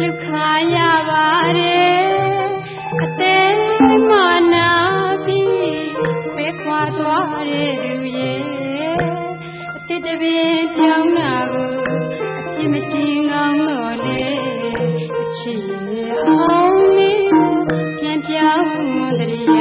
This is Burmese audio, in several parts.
လူခါရပါတယ်အသေးမနာပြီးပဲခွာသွားတဲ့လူရဲ့အစ်တပင်ပြောင်းလာကိုအဖြစ်မတင်ကောင်းတော့လေအချစ်ရဲ့အောင်လေးပြန်ပြောင်းတရရ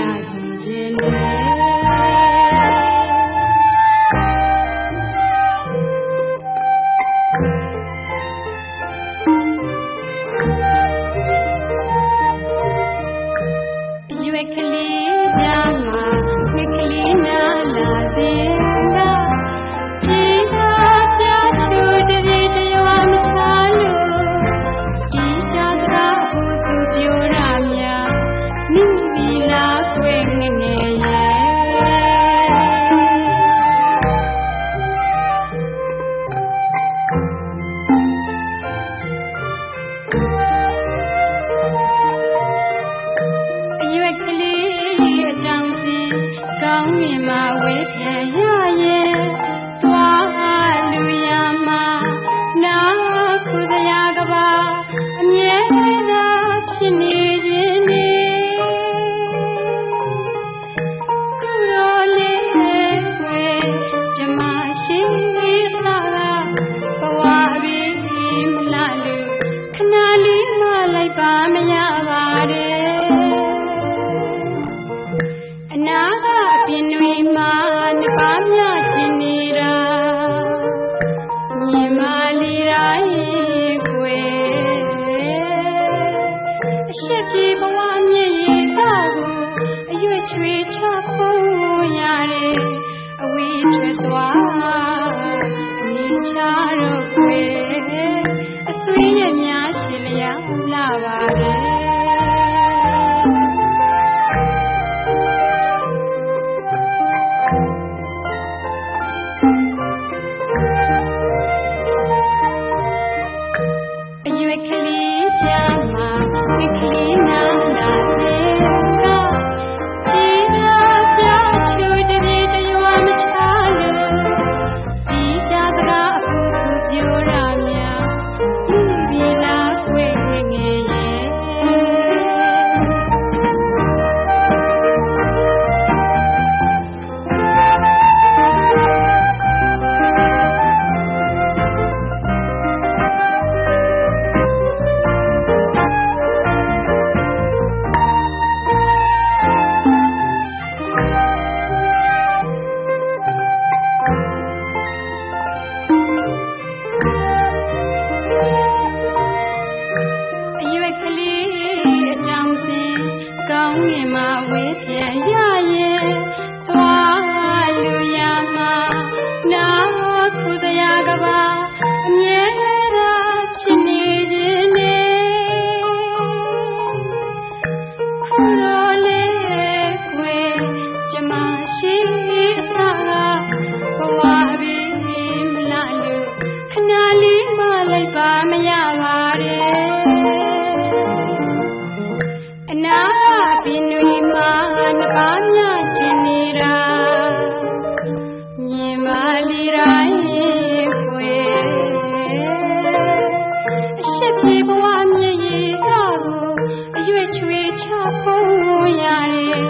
ချဖို့ရတယ်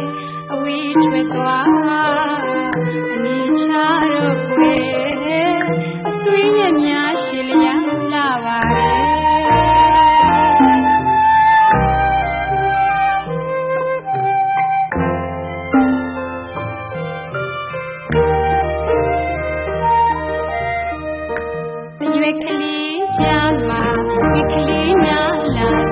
အဝေးထွက်သွားအနေချတော့ွယ်အဆွေးရများရှိလျာလာပါရဲ့ွယ်ကလေးချမ်းမှာဒီကလေးနာလာ